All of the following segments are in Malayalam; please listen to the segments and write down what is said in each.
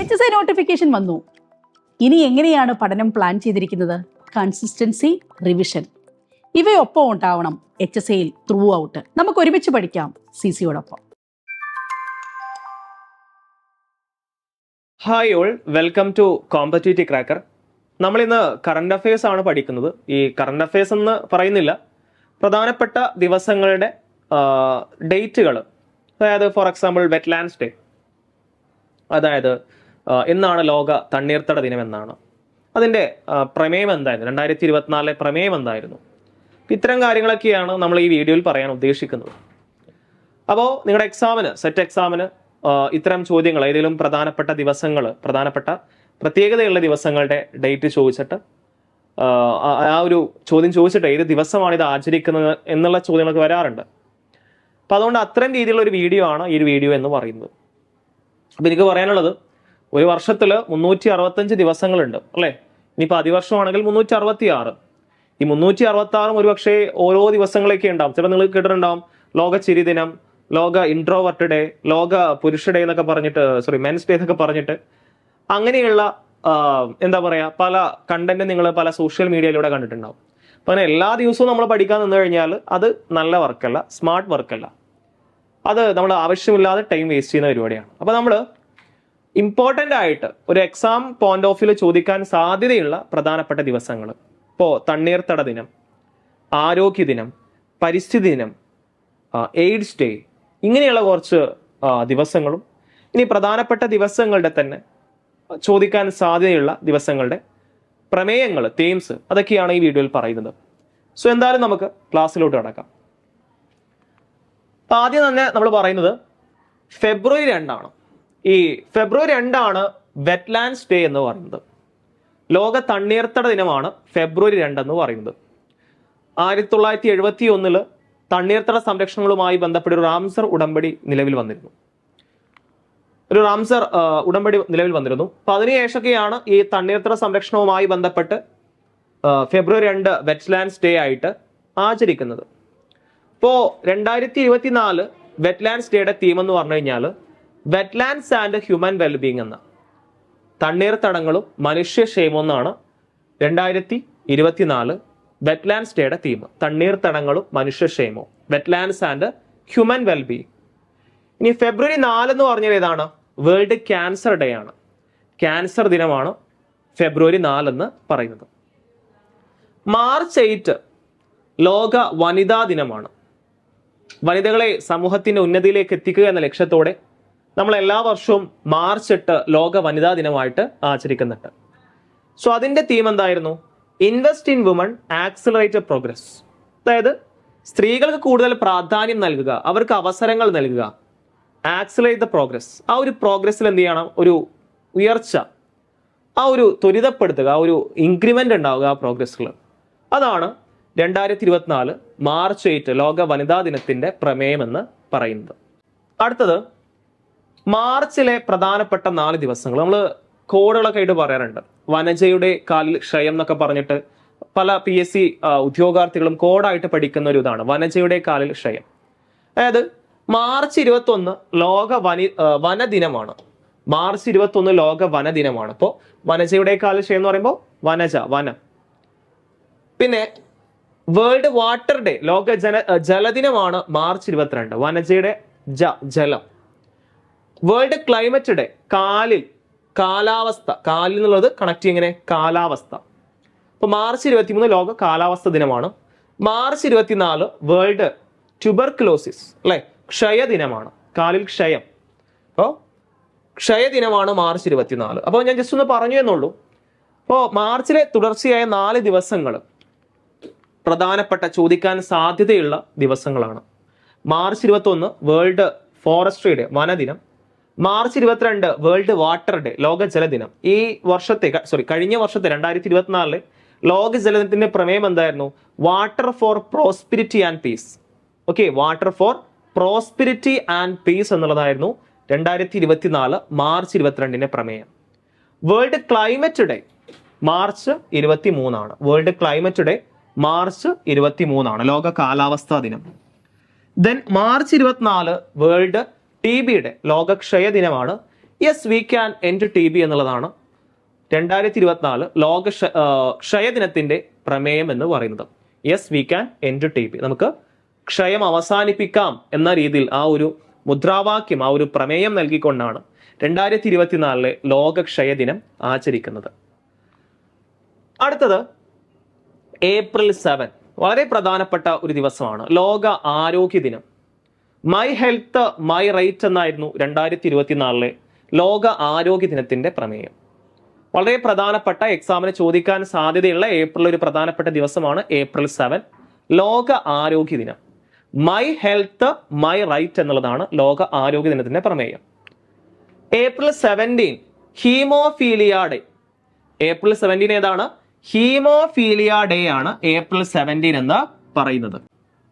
എച്ച് എസ് ഐ നോട്ടിഫിക്കേഷൻ വന്നു. ഇനി എങ്ങനെയാണ് പഠനം പ്ലാൻ ചെയ്തിരിക്കുന്നത്? കൺസിസ്റ്റൻസി റിവിഷൻ ഇവയൊപ്പം ഉണ്ടാവണം എച്ച് എസ് ഐയിൽ ത്രൂ ഔട്ട് നമുക്ക് ഒരുമിച്ച് പഠിക്കാം C സിയോടൊപ്പം hi all welcome to competitive cracker നമ്മൾ ഇന്ന് കറണ്ട് അഫയേഴ്സ് ആണ് പഠിക്കുന്നത്. ഈ കറണ്ട് അഫയേഴ്സ് എന്ന് പറയുന്നില്ല. പ്രധാനപ്പെട്ട ദിവസങ്ങളുടെ ഡേറ്റുകൾ അതായത് ഫോർ എക്സാമ്പിൾ വെറ്റ്ലാൻഡ്സ് ഡേ അതായത് എന്നാണ് ലോക തണ്ണീർത്തട ദിനം എന്നാണ് അതിന്റെ പ്രമേയം എന്തായിരുന്നു? രണ്ടായിരത്തി ഇരുപത്തിനാലിലെ പ്രമേയം എന്തായിരുന്നു? ഇത്തരം കാര്യങ്ങളൊക്കെയാണ് നമ്മൾ ഈ വീഡിയോയിൽ പറയാൻ ഉദ്ദേശിക്കുന്നത്. അപ്പോൾ നിങ്ങളുടെ എക്സാമിന് സെറ്റ് എക്സാമിന് ഇത്തരം ചോദ്യങ്ങൾ ഏതെങ്കിലും പ്രധാനപ്പെട്ട ദിവസങ്ങൾ പ്രധാനപ്പെട്ട പ്രത്യേകതയുള്ള ദിവസങ്ങളുടെ ഡേറ്റ് ചോദിച്ചിട്ട് ആ ഒരു ചോദ്യം ചോദിച്ചിട്ട് ഏത് ദിവസമാണ് ഇത് ആചരിക്കുന്നത് എന്നുള്ള ചോദ്യങ്ങളൊക്കെ വരാറുണ്ട്. അപ്പോൾ അതുകൊണ്ട് അത്രയും രീതിയിലുള്ള ഒരു വീഡിയോ ആണ് ഈ ഒരു വീഡിയോ എന്ന് പറയുന്നത്. അപ്പോൾ എനിക്ക് പറയാനുള്ളത് ഒരു വർഷത്തിൽ മുന്നൂറ്റി അറുപത്തഞ്ച് ദിവസങ്ങളുണ്ട് അല്ലേ? ഇനിയിപ്പോൾ അതിവർഷമാണെങ്കിൽ മുന്നൂറ്റി അറുപത്തി ആറ് ഈ മുന്നൂറ്റി അറുപത്തി ആറും ഒരുപക്ഷെ ഓരോ ദിവസങ്ങളൊക്കെ ഉണ്ടാവും. ചിലപ്പോൾ നിങ്ങൾ കേട്ടിട്ടുണ്ടാവും. ലോക ചിരി ദിനം ലോക ഇൻട്രോവർട്ട് ഡേ ലോക പുരുഷ ഡേ എന്നൊക്കെ പറഞ്ഞിട്ട് സോറി മെൻസ് ഡേ എന്നൊക്കെ പറഞ്ഞിട്ട് അങ്ങനെയുള്ള എന്താ പറയുക പല കണ്ടന്റ് നിങ്ങൾ പല സോഷ്യൽ മീഡിയയിലൂടെ കണ്ടിട്ടുണ്ടാവും. അപ്പം അങ്ങനെ എല്ലാ ദിവസവും നമ്മൾ പഠിക്കാൻ നിന്ന് കഴിഞ്ഞാൽ അത് നല്ല വർക്കല്ല സ്മാർട്ട് വർക്കല്ല അത് നമ്മൾ ആവശ്യമില്ലാതെ ടൈം വേസ്റ്റ് ചെയ്യുന്ന പരിപാടിയാണ്. അപ്പോൾ നമ്മൾ ഇമ്പോർട്ടന്റ് ആയിട്ട് ഒരു എക്സാം പോയിന്റ് ഓഫ് വ്യൂ ചോദിക്കാൻ സാധ്യതയുള്ള പ്രധാനപ്പെട്ട ദിവസങ്ങൾ ഇപ്പോൾ തണ്ണീർത്തട ദിനം ആരോഗ്യ ദിനം പരിസ്ഥിതി ദിനം എയ്ഡ്സ് ഡേ ഇങ്ങനെയുള്ള കുറച്ച് ദിവസങ്ങളും ഇനി പ്രധാനപ്പെട്ട ദിവസങ്ങളുടെ തന്നെ ചോദിക്കാൻ സാധ്യതയുള്ള ദിവസങ്ങളുടെ പ്രമേയങ്ങൾ തീംസ് അതൊക്കെയാണ് ഈ വീഡിയോയിൽ പറയുന്നത്. സോ എന്തായാലും നമുക്ക് ക്ലാസ്സിലോട്ട് കടക്കാം. ആദ്യം തന്നെ നമ്മൾ പറയുന്നത് ഫെബ്രുവരി രണ്ടാണ്. ഈ ഫെബ്രുവരി രണ്ടാണ് വെറ്റ്ലാൻഡ്സ് ഡേ എന്ന് പറയുന്നത്. ലോക തണ്ണീർത്തട ദിനമാണ് ഫെബ്രുവരി രണ്ടെന്ന് പറയുന്നത്. ആയിരത്തി തൊള്ളായിരത്തി എഴുപത്തി ഒന്നിൽ തണ്ണീർത്തട സംരക്ഷണങ്ങളുമായി ബന്ധപ്പെട്ട് ഒരു റാംസർ ഉടമ്പടി നിലവിൽ വന്നിരുന്നു. ഒരു റാംസർ ഉടമ്പടി നിലവിൽ വന്നിരുന്നു. അപ്പൊ അതിനുശേഷമൊക്കെയാണ് ഈ തണ്ണീർത്തട സംരക്ഷണവുമായി ബന്ധപ്പെട്ട് ഫെബ്രുവരി രണ്ട് വെറ്റ്ലാൻഡ്സ് ഡേ ആയിട്ട് ആചരിക്കുന്നത്. ഇപ്പോൾ രണ്ടായിരത്തി ഇരുപത്തിനാല് വെറ്റ്ലാൻഡ്സ് ഡേയുടെ തീം എന്ന് പറഞ്ഞു കഴിഞ്ഞാൽ വെറ്റ്ലാൻഡ്സ് ആൻഡ് ഹ്യൂമൻ വെൽബീങ് എന്ന തണ്ണീർത്തടങ്ങളും മനുഷ്യക്ഷേമം എന്നാണ് രണ്ടായിരത്തി ഇരുപത്തിനാല് വെറ്റ്ലാൻഡ്സ് ഡേയുടെ തീം തണ്ണീർത്തടങ്ങളും മനുഷ്യക്ഷേമവും. വെറ്റ്ലാൻഡ്സ് ആൻഡ് ഹ്യൂമൻ വെൽബീങ് ഇനി ഫെബ്രുവരി നാല് എന്ന് പറഞ്ഞാൽ ഏതാണ്? വേൾഡ് ക്യാൻസർ ഡേ ആണ്. ക്യാൻസർ ദിനമാണ് ഫെബ്രുവരി നാല് എന്ന് പറയുന്നത്. മാർച്ച് എയ്റ്റ് ലോക വനിതാ ദിനമാണ്. വനിതകളെ സമൂഹത്തിന്റെ ഉന്നതിയിലേക്ക് എത്തിക്കുക എന്ന ലക്ഷ്യത്തോടെ നമ്മൾ എല്ലാ വർഷവും മാർച്ച് എട്ട് ലോക വനിതാ ദിനമായിട്ട് ആചരിക്കുന്നുണ്ട്. സോ അതിന്റെ തീം എന്തായിരുന്നു? Invest in women accelerate progress അതായത് സ്ത്രീകൾക്ക് കൂടുതൽ പ്രാധാന്യം നൽകുക അവർക്ക് അവസരങ്ങൾ നൽകുക. ആക്സിലറേറ്റ് ദ പ്രോഗ്രസ് ആ ഒരു പ്രോഗ്രസ്സിൽ എന്ത് ചെയ്യണം? ഒരു ഉയർച്ച. ആ ഒരു ത്വരിതപ്പെടുത്തുക ആ ഒരു ഇൻക്രിമെന്റ് ഉണ്ടാവുക ആ പ്രോഗ്രസ്സിൽ അതാണ് രണ്ടായിരത്തി ഇരുപത്തിനാല് മാർച്ച് എയ്റ്റ് ലോക വനിതാ ദിനത്തിന്റെ പ്രമേയമെന്ന് പറയുന്നത്. അടുത്തത് മാർച്ചിലെ പ്രധാനപ്പെട്ട നാല് ദിവസങ്ങൾ നമ്മൾ കോഡുകളൊക്കെ ആയിട്ട് പറയാറുണ്ട്. വനജയുടെ കാലിൽ ക്ഷയം എന്നൊക്കെ പറഞ്ഞിട്ട് പല പി എസ് സി ഉദ്യോഗാർത്ഥികളും കോഡായിട്ട് പഠിക്കുന്ന ഒരു ഇതാണ്. വനജയുടെ കാലിൽ ക്ഷയം. അതായത് മാർച്ച് ഇരുപത്തൊന്ന് ലോക വനി വനദിനമാണ്. മാർച്ച് ഇരുപത്തൊന്ന് ലോക വനദിനമാണ്. അപ്പോൾ വനജയുടെ കാലിൽ ക്ഷയം എന്ന് പറയുമ്പോൾ വനജ വനം. പിന്നെ വേൾഡ് വാട്ടർ ഡേ ലോക ജന ജലദിനമാണ് മാർച്ച് ഇരുപത്തിരണ്ട്. വനജയുടെ ജ ജലം. വേൾഡ് ക്ലൈമറ്റ് ഡേ കാലിൽ കാലാവസ്ഥ. കാലിൽ എന്നുള്ളത് കണക്ട് എങ്ങനെ കാലാവസ്ഥ. അപ്പൊ മാർച്ച് ഇരുപത്തിമൂന്ന് ലോക കാലാവസ്ഥ ദിനമാണ്. മാർച്ച് ഇരുപത്തിനാല് വേൾഡ് ട്യൂബർക്ലോസിസ് അല്ലെ? ക്ഷയ ദിനമാണ് കാലിൽ ക്ഷയം. അപ്പോൾ ക്ഷയ ദിനമാണ് മാർച്ച് ഇരുപത്തിനാല്. അപ്പോൾ ഞാൻ ജസ്റ്റ് ഒന്ന് പറഞ്ഞു എന്നുള്ളൂ. അപ്പോൾ മാർച്ചിലെ തുടർച്ചയായ നാല് ദിവസങ്ങൾ പ്രധാനപ്പെട്ട ചോദിക്കാൻ സാധ്യതയുള്ള ദിവസങ്ങളാണ്. മാർച്ച് ഇരുപത്തൊന്ന് വേൾഡ് ഫോറസ്ട്രിയുടെ വനദിനം. മാർച്ച് ഇരുപത്തിരണ്ട് വേൾഡ് വാട്ടർ ഡേ ലോക ജലദിനം. ഈ വർഷത്തെ സോറി കഴിഞ്ഞ വർഷത്തെ രണ്ടായിരത്തി ഇരുപത്തിനാലിൽ ലോക ജലദിനത്തിന്റെ പ്രമേയം എന്തായിരുന്നു? Water for prosperity and peace okay water for prosperity and peace എന്നുള്ളതായിരുന്നു രണ്ടായിരത്തി ഇരുപത്തിനാല് മാർച്ച് ഇരുപത്തിരണ്ടിന്റെ പ്രമേയം. വേൾഡ് ക്ലൈമറ്റ് ഡേ മാർച്ച് ഇരുപത്തി മൂന്നാണ് വേൾഡ് ക്ലൈമറ്റ് ഡേ മാർച്ച് ഇരുപത്തി മൂന്നാണ് ലോക കാലാവസ്ഥാ ദിനം. ദെൻ മാർച്ച് ഇരുപത്തിനാല് വേൾഡ് ടി ബിയുടെ ലോകക്ഷയ ദിനമാണ്. Yes we can end T B എന്നുള്ളതാണ്. രണ്ടായിരത്തി ഇരുപത്തിനാല് ലോക ക്ഷ- ആ, ക്ഷയദിനത്തിന്റെ പ്രമേയം എന്ന് പറയുന്നത്. Yes we can end T B നമുക്ക് ക്ഷയം അവസാനിപ്പിക്കാം എന്ന രീതിയിൽ ആ ഒരു മുദ്രാവാക്യം ആ ഒരു പ്രമേയം നൽകിക്കൊണ്ടാണ് രണ്ടായിരത്തി ഇരുപത്തിനാലിലെ ലോക ക്ഷയദിനം ആചരിക്കുന്നത്. അടുത്തത് ഏപ്രിൽ സെവൻ. വളരെ പ്രധാനപ്പെട്ട ഒരു ദിവസമാണ്. ലോക ആരോഗ്യ ദിനം. മൈ ഹെൽത്ത് മൈ റൈറ്റ് എന്നായിരുന്നു രണ്ടായിരത്തി ഇരുപത്തിനാലിലെ ലോക ആരോഗ്യ ദിനത്തിന്റെ പ്രമേയം. വളരെ പ്രധാനപ്പെട്ട എക്സാമിന് ചോദിക്കാൻ സാധ്യതയുള്ള ഏപ്രിൽ ഒരു പ്രധാനപ്പെട്ട ദിവസമാണ് ഏപ്രിൽ സെവൻ ലോക ആരോഗ്യ ദിനം. മൈ ഹെൽത്ത് മൈ റൈറ്റ് എന്നുള്ളതാണ് ലോക ആരോഗ്യ ദിനത്തിന്റെ പ്രമേയം. April seventeen haemophilia day. April seventeen ഏതാണ്? ഹീമോഫീലിയ ഡേ ആണ് ഏപ്രിൽ സെവന്റീൻ എന്ന് പറയുന്നത്.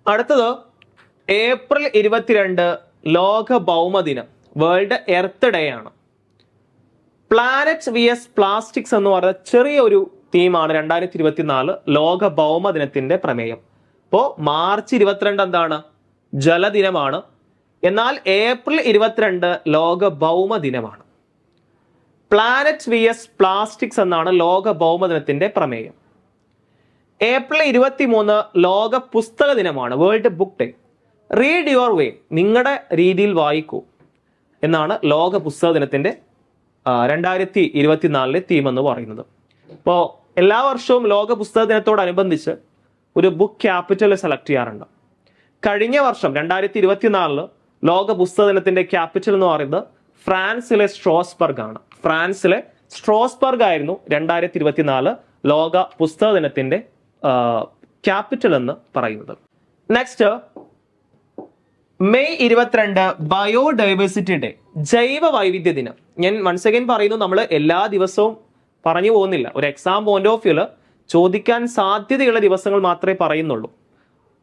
അടുത്തത് ഏപ്രിൽ ഇരുപത്തിരണ്ട് ലോക ഭൗമദിനം വേൾഡ് എർത്ത് ഡേ ആണ്. പ്ലാനറ്റ് വി എസ് പ്ലാസ്റ്റിക്സ് എന്ന് പറഞ്ഞ ചെറിയൊരു തീമാണ് രണ്ടായിരത്തി ഇരുപത്തിനാല് ലോക ഭൗമദിനത്തിന്റെ പ്രമേയം. അപ്പോൾ മാർച്ച് ഇരുപത്തിരണ്ട് എന്താണ്? ജലദിനമാണ്. എന്നാൽ ഏപ്രിൽ ഇരുപത്തിരണ്ട് ലോക ഭൗമദിനമാണ് പ്ലാനറ്റ് വി എസ് പ്ലാസ്റ്റിക്സ് എന്നാണ് ലോക ഭൗമദിനത്തിന്റെ പ്രമേയം. ഏപ്രിൽ ഇരുപത്തിമൂന്ന് ലോക പുസ്തക ദിനമാണ് world book day. Read your way നിങ്ങളുടെ രീതിയിൽ വായിക്കൂ. എന്നാണ് ലോക പുസ്തക ദിനത്തിന്റെ രണ്ടായിരത്തി ഇരുപത്തിനാലിലെ തീം എന്ന് പറയുന്നത്. അപ്പോൾ എല്ലാ വർഷവും ലോക പുസ്തക ദിനത്തോടനുബന്ധിച്ച് ഒരു ബുക്ക് ക്യാപിറ്റൽ സെലക്ട് ചെയ്യാറുണ്ട്. കഴിഞ്ഞ വർഷം രണ്ടായിരത്തി ഇരുപത്തിനാലിൽ ലോക പുസ്തക ദിനത്തിന്റെ ക്യാപിറ്റൽ എന്ന് പറയുന്നത് ഫ്രാൻസിലെ സ്ട്രോസ്ബർഗ് ആണ്. ഫ്രാൻസിലെ സ്ട്രോസ്ബർഗ് ആയിരുന്നു രണ്ടായിരത്തി ഇരുപത്തിനാല് ലോക പുസ്തക ദിനത്തിന്റെ ക്യാപിറ്റൽ എന്ന് പറയുന്നത്. നെക്സ്റ്റ് മെയ് ഇരുപത്തിരണ്ട് ബയോഡൈവേഴ്സിറ്റി ഡേ ജൈവ വൈവിധ്യ ദിനം. ഞാൻ വൺസ് അഗൈൻ പറയുന്നു നമ്മൾ എല്ലാ ദിവസവും പറഞ്ഞു പോകുന്നില്ല. ഒരു എക്സാം പോയിന്റ് ഓഫ് വ്യൂൽ ചോദിക്കാൻ സാധ്യതയുള്ള ദിവസങ്ങൾ മാത്രമേ പറയുന്നുള്ളൂ.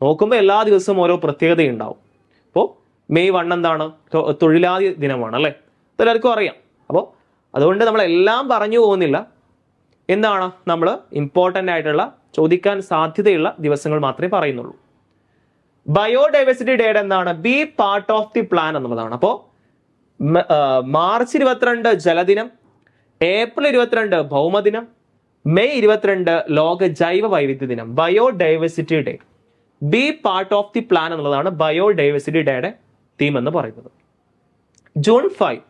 നോക്കുമ്പോൾ എല്ലാ ദിവസവും ഓരോ പ്രത്യേകതയുണ്ടാവും. അപ്പോൾ മെയ് വൺ എന്താണ്? തൊഴിലാളി ദിനമാണ് അല്ലേ? എല്ലാവർക്കും അറിയാം. അപ്പോൾ അതുകൊണ്ട് നമ്മൾ എല്ലാം പറഞ്ഞു പോകുന്നില്ല. എന്താണ്? നമ്മൾ ഇമ്പോർട്ടന്റ് ആയിട്ടുള്ള ചോദിക്കാൻ സാധ്യതയുള്ള ദിവസങ്ങൾ മാത്രമേ പറയുന്നുള്ളൂ. ബയോഡൈവേഴ്സിറ്റി ഡേയുടെ എന്താണ്? Be part of the plan എന്നുള്ളതാണ്. അപ്പോൾ മാർച്ച് ഇരുപത്തിരണ്ട് ജലദിനം ഏപ്രിൽ ഇരുപത്തിരണ്ട് ഭൗമദിനം മെയ് ഇരുപത്തിരണ്ട് ലോക ജൈവ വൈവിധ്യ ദിനം biodiversity day. Be part of the plan എന്നുള്ളതാണ് ബയോഡൈവേഴ്സിറ്റി ഡേയുടെ തീം എന്ന് പറയുന്നത്. ജൂൺ ഫൈവ്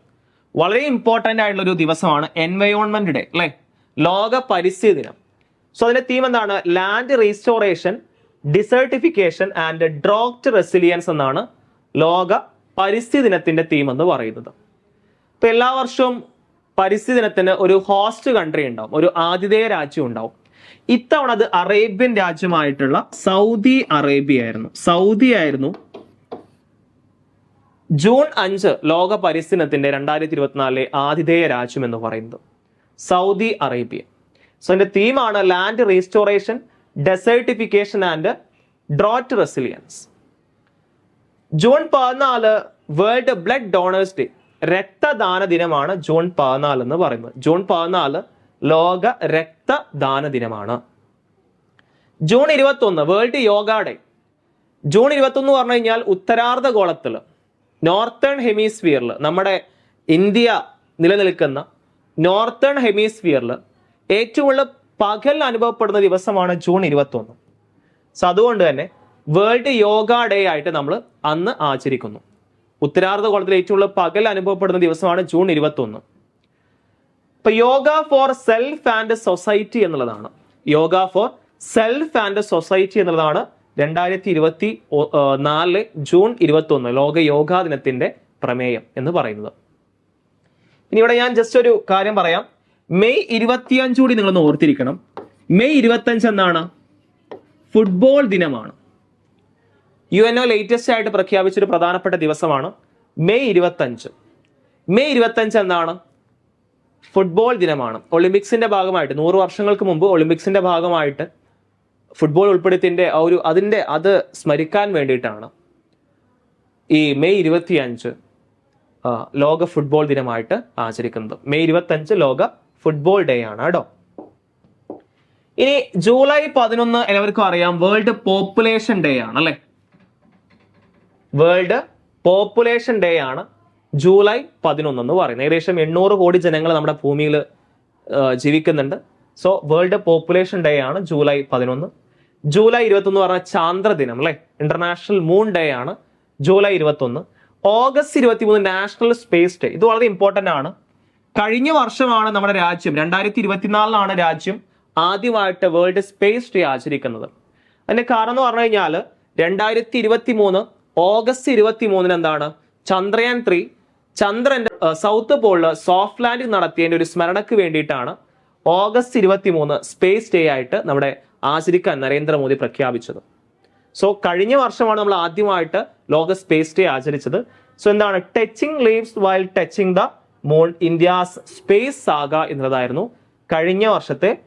വളരെ ഇമ്പോർട്ടന്റ് ആയിട്ടുള്ള ഒരു ദിവസമാണ് എൻവയോൺമെന്റ് ഡേ അല്ലേ? ലോക പരിസ്ഥിതി ദിനം. സോ അതിന്റെ തീം എന്താണ്? Land restoration desertification and drought resilience എന്നാണ് ലോക പരിസ്ഥിതി ദിനത്തിന്റെ തീം എന്ന് പറയുന്നത്. ഇപ്പൊ എല്ലാ വർഷവും പരിസ്ഥിതി ദിനത്തിന് ഒരു ഹോസ്റ്റ് കൺട്രി ഉണ്ടാവും ഒരു ആതിഥേയ രാജ്യം ഉണ്ടാവും. ഇത്തവണ അത് അറേബ്യൻ രാജ്യമായിട്ടുള്ള സൗദി അറേബ്യ ആയിരുന്നു സൗദി ആയിരുന്നു ജൂൺ അഞ്ച് ലോക പരിസ്ഥിതിത്തിന്റെ രണ്ടായിരത്തി ഇരുപത്തിനാലിലെ ആതിഥേയ രാജ്യം എന്ന് പറയുന്നത്. Saudi Arabia. സോ അതിന്റെ തീമാണ് land restoration desertification and drought resilience June പതിനാല് വേൾഡ് ബ്ലഡ് ഡോണേഴ്സ് ഡേ രക്തദാന ദിനമാണ് ജൂൺ പതിനാല് എന്ന് പറയുന്നത്. ജൂൺ പതിനാല് ലോക രക്തദാന ദിനമാണ്. ജൂൺ ഇരുപത്തി ഒന്ന് വേൾഡ് യോഗ ഡേ ജൂൺ ഇരുപത്തൊന്ന് പറഞ്ഞു കഴിഞ്ഞാൽ ഉത്തരാർദ്ധ ഗോളത്തിൽ നോർത്തേൺ ഹെമിസ്ഫിയറിൽ നമ്മുടെ ഇന്ത്യ നിലനിൽക്കുന്ന നോർത്തേൺ ഹെമിസ്ഫിയറിൽ ഏറ്റവും കൂടുതൽ പകൽ അനുഭവപ്പെടുന്ന ദിവസമാണ് ജൂൺ ഇരുപത്തൊന്ന്. സോ അതുകൊണ്ട് തന്നെ വേൾഡ് യോഗ ഡേ ആയിട്ട് നമ്മൾ അന്ന് ആചരിക്കുന്നു. ഉത്തരാർദ്ധ കോളത്തിൽ ഏറ്റവും കൂടുതൽ പകൽ അനുഭവപ്പെടുന്ന ദിവസമാണ് ജൂൺ ഇരുപത്തൊന്ന്. ഇപ്പൊ yoga for self and society എന്നുള്ളതാണ്. Yoga for self and society എന്നുള്ളതാണ് രണ്ടായിരത്തി ഇരുപത്തി നാല് ജൂൺ ഇരുപത്തി ഒന്ന് ലോക യോഗാ ദിനത്തിന്റെ പ്രമേയം എന്ന് പറയുന്നത്. ഇനി ഇവിടെ ഞാൻ ജസ്റ്റ് ഒരു കാര്യം പറയാം. മെയ് ഇരുപത്തിയഞ്ച് കൂടി നിങ്ങളൊന്ന് ഓർത്തിരിക്കണം. മെയ് ഇരുപത്തഞ്ച് എന്നാണ്? ഫുട്ബോൾ ദിനമാണ്. യു എൻ ഒ ലേറ്റസ്റ്റ് ആയിട്ട് പ്രഖ്യാപിച്ചൊരു പ്രധാനപ്പെട്ട ദിവസമാണ് മെയ് ഇരുപത്തഞ്ച് മെയ് ഇരുപത്തഞ്ച് എന്നാണ്? ഫുട്ബോൾ ദിനമാണ്. ഒളിമ്പിക്സിന്റെ ഭാഗമായിട്ട് നൂറ് വർഷങ്ങൾക്ക് മുമ്പ് ഒളിമ്പിക്സിന്റെ ഭാഗമായിട്ട് ഫുട്ബോൾ ഉൾപ്പെടുത്തിന്റെ ആ ഒരു അതിന്റെ അത് സ്മരിക്കാൻ വേണ്ടിയിട്ടാണ് ഈ മെയ് ഇരുപത്തിയഞ്ച് ലോക ഫുട്ബോൾ ദിനമായിട്ട് ആചരിക്കുന്നത്. മെയ് ഇരുപത്തഞ്ച് ലോക ഫുട്ബോൾ ഡേ ആണ് കേട്ടോ. ഇനി ജൂലൈ പതിനൊന്ന് എല്ലാവർക്കും അറിയാം വേൾഡ് പോപ്പുലേഷൻ ഡേ ആണ് അല്ലെ? വേൾഡ് പോപ്പുലേഷൻ ഡേ ആണ് ജൂലൈ പതിനൊന്ന് എന്ന് പറയുന്നത്. ഏകദേശം എണ്ണൂറ് കോടി ജനങ്ങൾ നമ്മുടെ ഭൂമിയിൽ ജീവിക്കുന്നുണ്ട്. സോ വേൾഡ് പോപ്പുലേഷൻ ഡേ ആണ് ജൂലൈ പതിനൊന്ന്. ജൂലൈ ഇരുപത്തൊന്ന് പറഞ്ഞ ചാന്ദ്രദിനം അല്ലെ? ഇന്റർനാഷണൽ മൂൺ ഡേ ആണ് ജൂലൈ ഇരുപത്തൊന്ന്. ഓഗസ്റ്റ് ഇരുപത്തി മൂന്ന് നാഷണൽ സ്പേസ് ഡേ ഇത് വളരെ ഇമ്പോർട്ടന്റ് ആണ്. കഴിഞ്ഞ വർഷമാണ് നമ്മുടെ രാജ്യം രണ്ടായിരത്തി ഇരുപത്തിനാലിലാണ് രാജ്യം ആദ്യമായിട്ട് വേൾഡ് സ്പേസ് ഡേ ആചരിക്കുന്നത്. അതിന്റെ കാരണം എന്ന് പറഞ്ഞു കഴിഞ്ഞാൽ രണ്ടായിരത്തി ഇരുപത്തി മൂന്ന് ഓഗസ്റ്റ് ഇരുപത്തി മൂന്നിന് എന്താണ്? ചന്ദ്രയാൻ ത്രീ ചന്ദ്രന്റെ സൗത്ത് പോളിൽ സോഫ്റ്റ് ലാൻഡിംഗ് നടത്തിയതിന്റെ ഒരു സ്മരണയ്ക്ക് വേണ്ടിയിട്ടാണ് ഓഗസ്റ്റ് ഇരുപത്തി മൂന്ന് സ്പേസ് ഡേ ആയിട്ട് നമ്മുടെ ആചരിക്കാൻ നരേന്ദ്രമോദി പ്രഖ്യാപിച്ചത്. സോ കഴിഞ്ഞ വർഷമാണ് നമ്മൾ ആദ്യമായിട്ട് ലോക സ്പേസ് ഡേ ആചരിച്ചത്. സോ എന്താണ്? Touching lives while touching the moon India's space saga എന്നതായിരുന്നു കഴിഞ്ഞ വർഷത്തെ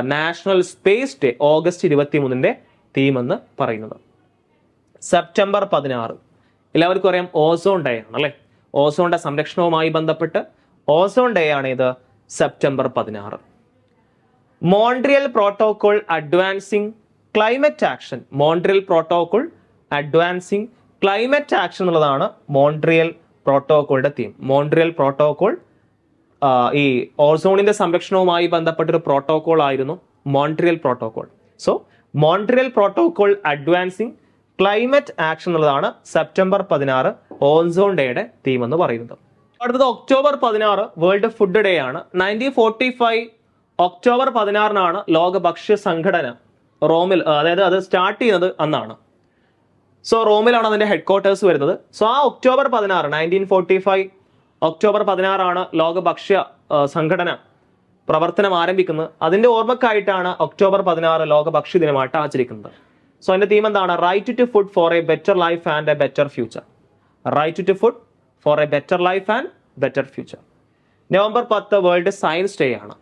നാഷണൽ സ്പേസ് ഡേ ഓഗസ്റ്റ് ഇരുപത്തി മൂന്നിന്റെ തീമെന്ന് പറയുന്നത്. സെപ്റ്റംബർ പതിനാറ്. എല്ലാവർക്കും അറിയാം ഓസോൺ ഡേ ആണ് അല്ലെ? ഓസോണിന്റെ സംരക്ഷണവുമായി ബന്ധപ്പെട്ട് ഓസോൺ ഡേ ആണ് ഇത് സെപ്റ്റംബർ പതിനാറ്. Montreal protocol advancing climate action. Montreal protocol advancing climate action എന്നുള്ളതാണ് മോൺട്രിയൽ പ്രോട്ടോകോളിന്റെ തീം മോൺട്രിയൽ പ്രോട്ടോകോൾ ഈ ഓസോണിന്റെ സംരക്ഷണവുമായി ബന്ധപ്പെട്ടൊരു പ്രോട്ടോകോൾ ആയിരുന്നു Montreal protocol so Montreal protocol advancing climate action എന്നുള്ളതാണ് സെപ്റ്റംബർ പതിനാറ് ഓൺസോൺ ഡേയുടെ തീം എന്ന് പറയുന്നത്. അടുത്തത് ഒക്ടോബർ പതിനാറ് വേൾഡ് ഫുഡ് ഡേ ആണ് നയന്റീൻ ഫോർട്ടി ഫൈവ് ഒക്ടോബർ പതിനാറിനാണ് ലോക ഭക്ഷ്യ സംഘടന റോമിൽ അതായത് അത് സ്റ്റാർട്ട് ചെയ്യുന്നത് അന്നാണ്. സോ റോമിലാണ് അതിന്റെ ഹെഡ് ക്വാർട്ടേഴ്സ് വരുന്നത്. സോ ആ ഒക്ടോബർ പതിനാറ് നയന്റീൻ ഫോർട്ടി ഫൈവ് ഒക്ടോബർ പതിനാറാണ് ലോക ഭക്ഷ്യ സംഘടന പ്രവർത്തനം ആരംഭിക്കുന്നത്. അതിന്റെ ഓർമ്മക്കായിട്ടാണ് ഒക്ടോബർ പതിനാറ് ലോക ഭക്ഷ്യ ദിനമായിട്ട് ആചരിക്കുന്നത്. സോ അതിന്റെ തീം എന്താണ്? Right to food for a better life and a better future right to food for a better life and better future November പത്ത് വേൾഡ് സയൻസ് ഡേ ആണ്.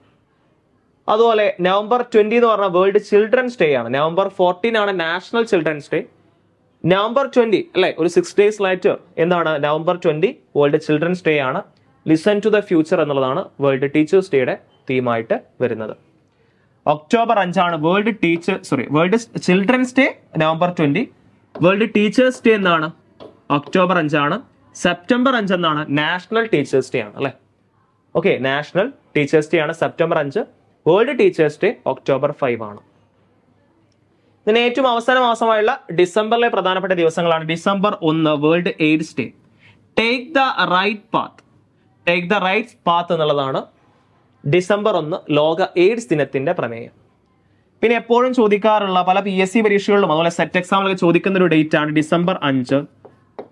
അതുപോലെ നവംബർ ട്വന്റി എന്ന് പറഞ്ഞ വേൾഡ് ചിൽഡ്രൻസ് ഡേ ആണ്. നവംബർ ഫോർട്ടീൻ ആണ് national children's day November twenty അല്ലെ? ഒരു സിക്സ് ഡേയ്സ് ലൈറ്റ് എന്താണ് November twenty? World children's day ആണ്. ലിസൺ ടു ദ ഫ്യൂച്ചർ എന്നുള്ളതാണ് വേൾഡ് ടീച്ചേഴ്സ് ഡേയുടെ തീമായിട്ട് വരുന്നത്. ഒക്ടോബർ അഞ്ചാണ് world teacher sorry world children's day November twenty. World teachers day എന്നാണ് ഒക്ടോബർ അഞ്ചാണ്. സെപ്റ്റംബർ അഞ്ച് എന്നാണ് നാഷണൽ ടീച്ചേഴ്സ് ഡേ ആണ് അല്ലെ? ഓക്കെ നാഷണൽ ടീച്ചേഴ്സ് ഡേ ആണ് സെപ്റ്റംബർ അഞ്ച്. World teachers day October five ആണ്. ഇതിന് ഏറ്റവും അവസാന മാസമായുള്ള ഡിസംബറിലെ പ്രധാനപ്പെട്ട ദിവസങ്ങളാണ്. ഡിസംബർ ഒന്ന് world AIDS day. Take the right path take the right path എന്നുള്ളതാണ് ഡിസംബർ ഒന്ന് ലോക എയ്ഡ്സ് ദിനത്തിന്റെ പ്രമേയം. പിന്നെ എപ്പോഴും ചോദിക്കാറുള്ള പല പി എസ് സി പരീക്ഷകളിലും അതുപോലെ സെറ്റ് എക്സാമിലൊക്കെ ചോദിക്കുന്ന ഒരു ഡേറ്റ് ആണ് ഡിസംബർ അഞ്ച്.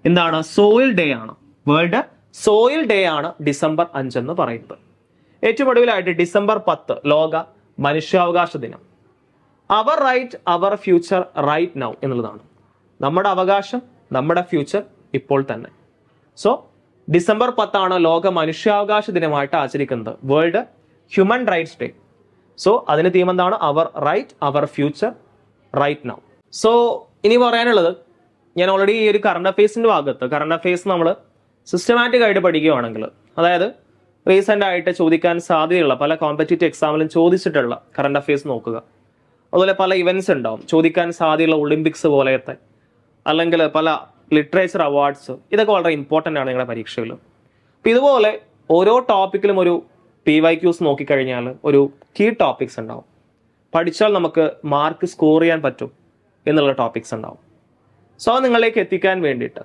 എന്താണ്? സോയിൽ ഡേ ആണ്. വേൾഡ് സോയിൽ ഡേ ആണ് ഡിസംബർ അഞ്ച് എന്ന് പറയുന്നത്. ഏറ്റവും ഒടുവിലായിട്ട് ഡിസംബർ പത്ത് ലോക മനുഷ്യാവകാശ ദിനം. Our right our future right now എന്നുള്ളതാണ്. നമ്മുടെ അവകാശം നമ്മുടെ ഫ്യൂച്ചർ ഇപ്പോൾ തന്നെ. സോ ഡിസംബർ പത്താണ് ലോക മനുഷ്യാവകാശ ദിനമായിട്ട് ആചരിക്കുന്നത്. World human rights day so അതിന് തീം എന്താണ്? Our right our future right now so ഇനി പറയാനുള്ളത് ഞാൻ ഓൾറെഡി ഈ ഒരു കറണ്ട് അഫയേഴ്സിന്റെ ഭാഗത്ത് കറണ്ട് അഫയേഴ്സ് നമ്മൾ സിസ്റ്റമാറ്റിക് ആയിട്ട് പഠിക്കുകയാണെങ്കിൽ അതായത് റീസെന്റ് ആയിട്ട് ചോദിക്കാൻ സാധ്യതയുള്ള പല കോമ്പറ്റേറ്റീവ് എക്സാമിലും ചോദിച്ചിട്ടുള്ള കറണ്ട് അഫയേഴ്സ് നോക്കുക. അതുപോലെ പല ഇവന്റ്സ് ഉണ്ടാവും. ചോദിക്കാൻ സാധ്യതയുള്ള ഒളിമ്പിക്സ് പോലത്തെ അല്ലെങ്കിൽ പല ലിറ്ററേച്ചർ അവാർഡ്സ് ഇതൊക്കെ വളരെ ഇമ്പോർട്ടന്റ് ആണ് നിങ്ങളുടെ പരീക്ഷയിൽ. അപ്പം ഇതുപോലെ ഓരോ ടോപ്പിക്കിലും ഒരു പി വൈ ക്യൂസ് നോക്കിക്കഴിഞ്ഞാൽ ഒരു കീ ടോപ്പിക്സ് ഉണ്ടാവും. പഠിച്ചാൽ നമുക്ക് മാർക്ക് സ്കോർ ചെയ്യാൻ പറ്റും എന്നുള്ള ടോപ്പിക്സ് ഉണ്ടാവും. സോ നിങ്ങളിലേക്ക് എത്തിക്കാൻ വേണ്ടിയിട്ട്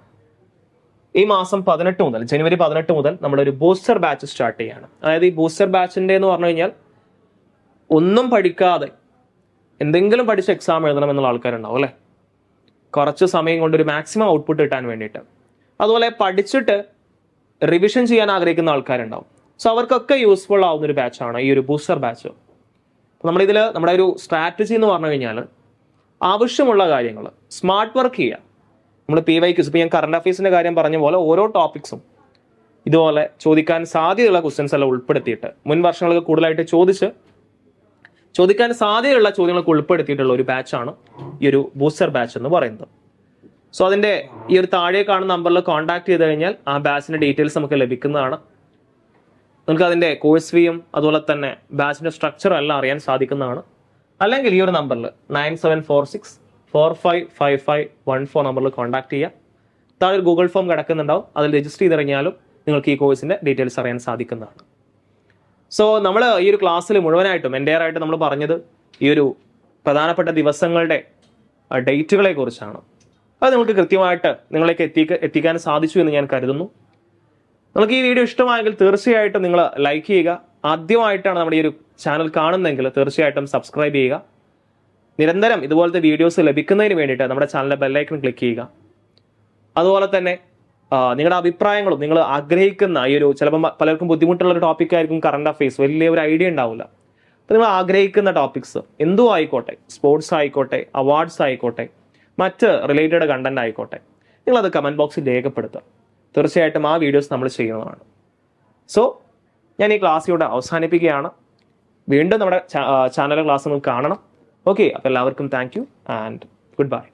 ഈ മാസം പതിനെട്ട് മുതൽ ജനുവരി പതിനെട്ട് മുതൽ നമ്മുടെ ഒരു ബൂസ്റ്റർ ബാച്ച് സ്റ്റാർട്ട് ചെയ്യുകയാണ് അതായത് ഈ ബൂസ്റ്റർ ബാച്ചിന്റെ എന്ന് പറഞ്ഞു കഴിഞ്ഞാൽ ഒന്നും പഠിക്കാതെ എന്തെങ്കിലും പഠിച്ച് എക്സാം എഴുതണം എന്നുള്ള ആൾക്കാരുണ്ടാവും അല്ലേ? കുറച്ച് സമയം കൊണ്ട് ഒരു മാക്സിമം ഔട്ട്പുട്ട് കിട്ടാൻ വേണ്ടിയിട്ട്. അതുപോലെ പഠിച്ചിട്ട് റിവിഷൻ ചെയ്യാൻ ആഗ്രഹിക്കുന്ന ആൾക്കാരുണ്ടാവും. സോ അവർക്കൊക്കെ യൂസ്ഫുൾ ആവുന്ന ഒരു ബാച്ചാണ് ഈ ഒരു ബൂസ്റ്റർ ബാച്ച് നമ്മളിതിൽ നമ്മുടെ ഒരു സ്ട്രാറ്റജി എന്ന് പറഞ്ഞു കഴിഞ്ഞാൽ ആവശ്യമുള്ള കാര്യങ്ങൾ സ്മാർട്ട് വർക്ക് ചെയ്യുക. നമ്മൾ പി വൈ ക്യൂസ് ഇപ്പോൾ ഞാൻ കറണ്ട് അഫയേഴ്സിന്റെ കാര്യം പറഞ്ഞ പോലെ ഓരോ ടോപ്പിക്സും ഇതുപോലെ ചോദിക്കാൻ സാധ്യതയുള്ള ക്വസ്റ്റ്യൻസ് എല്ലാം ഉൾപ്പെടുത്തിയിട്ട് മുൻ വർഷങ്ങൾക്ക് കൂടുതലായിട്ട് ചോദിച്ച് ചോദിക്കാൻ സാധ്യതയുള്ള ചോദ്യങ്ങൾക്ക് ഉൾപ്പെടുത്തിയിട്ടുള്ള ഒരു ബാച്ചാണ് ഈ ഒരു ബൂസ്റ്റർ ബാച്ച് എന്ന് പറയുന്നത്. സോ അതിന്റെ ഈ ഒരു താഴെ കാണുന്ന നമ്പറിൽ കോൺടാക്ട് ചെയ്ത് കഴിഞ്ഞാൽ ആ ബാച്ചിന്റെ ഡീറ്റെയിൽസ് നമുക്ക് ലഭിക്കുന്നതാണ്. നിങ്ങൾക്ക് അതിന്റെ കോഴ്സ് ഫീയും അതുപോലെ തന്നെ ബാച്ചിന്റെ സ്ട്രക്ചറും എല്ലാം അറിയാൻ സാധിക്കുന്നതാണ്. അല്ലെങ്കിൽ ഈ ഒരു നമ്പറിൽ nine seven four six four five five five one four നമ്പറിൽ കോൺടാക്ട് ചെയ്യുക താഴെ ഗൂഗിൾ ഫോം കിടക്കുന്നുണ്ടാവും. അതിൽ രജിസ്റ്റർ ചെയ്തിറങ്ങിയാലും നിങ്ങൾക്ക് ഈ കോഴ്സിന്റെ ഡീറ്റെയിൽസ് അറിയാൻ സാധിക്കുന്നതാണ്. സോ നമ്മൾ ഈ ഒരു ക്ലാസ്സിൽ മുഴുവനായിട്ടും എന്റെ ആയിട്ട് നമ്മൾ പറഞ്ഞത് ഈ ഒരു പ്രധാനപ്പെട്ട ദിവസങ്ങളുടെ ഡേറ്റുകളെ കുറിച്ചാണ് അത് നിങ്ങൾക്ക് കൃത്യമായിട്ട് നിങ്ങളേക്ക് എത്തിക്ക എത്തിക്കാൻ സാധിച്ചു എന്ന് ഞാൻ കരുതുന്നു. നിങ്ങൾക്ക് ഈ വീഡിയോ ഇഷ്ടമായെങ്കിൽ തീർച്ചയായിട്ടും നിങ്ങൾ ലൈക്ക് ചെയ്യുക. ആദ്യമായിട്ടാണ് നമ്മുടെ ഈ ഒരു ചാനൽ കാണുന്നതെങ്കിൽ തീർച്ചയായിട്ടും സബ്സ്ക്രൈബ് ചെയ്യുക. നിരന്തരം ഇതുപോലത്തെ വീഡിയോസ് ലഭിക്കുന്നതിന് വേണ്ടിയിട്ട് നമ്മുടെ ചാനലിലെ ബെല്ലൈക്കൺ ക്ലിക്ക് ചെയ്യുക. അതുപോലെ തന്നെ നിങ്ങളുടെ അഭിപ്രായങ്ങളും നിങ്ങൾ ആഗ്രഹിക്കുന്ന ഈ ഒരു ചിലപ്പോൾ പലർക്കും ബുദ്ധിമുട്ടുള്ള ഒരു ടോപ്പിക് ആയിരിക്കും കറണ്ട് അഫയേഴ്സ് വലിയ ഒരു ഐഡിയ ഉണ്ടാവില്ല. അപ്പോൾ നിങ്ങൾ ആഗ്രഹിക്കുന്ന ടോപ്പിക്സ് എന്തോ ആയിക്കോട്ടെ സ്പോർട്സ് ആയിക്കോട്ടെ അവാർഡ്സ് ആയിക്കോട്ടെ മറ്റ് റിലേറ്റഡ് കണ്ടന്റ് ആയിക്കോട്ടെ നിങ്ങളത് കമന്റ് ബോക്സിൽ രേഖപ്പെടുത്തുക. തീർച്ചയായിട്ടും ആ വീഡിയോസ് നമ്മൾ ചെയ്യുന്നതാണ്. സോ ഞാൻ ഈ ക്ലാസ് ഇവിടെ അവസാനിപ്പിക്കുകയാണ്. വീണ്ടും നമ്മുടെ ചാനൽ ക്ലാസ് നിങ്ങൾ കാണണം. ഓക്കെ അപ്പോൾ എല്ലാവർക്കും thank you and good bye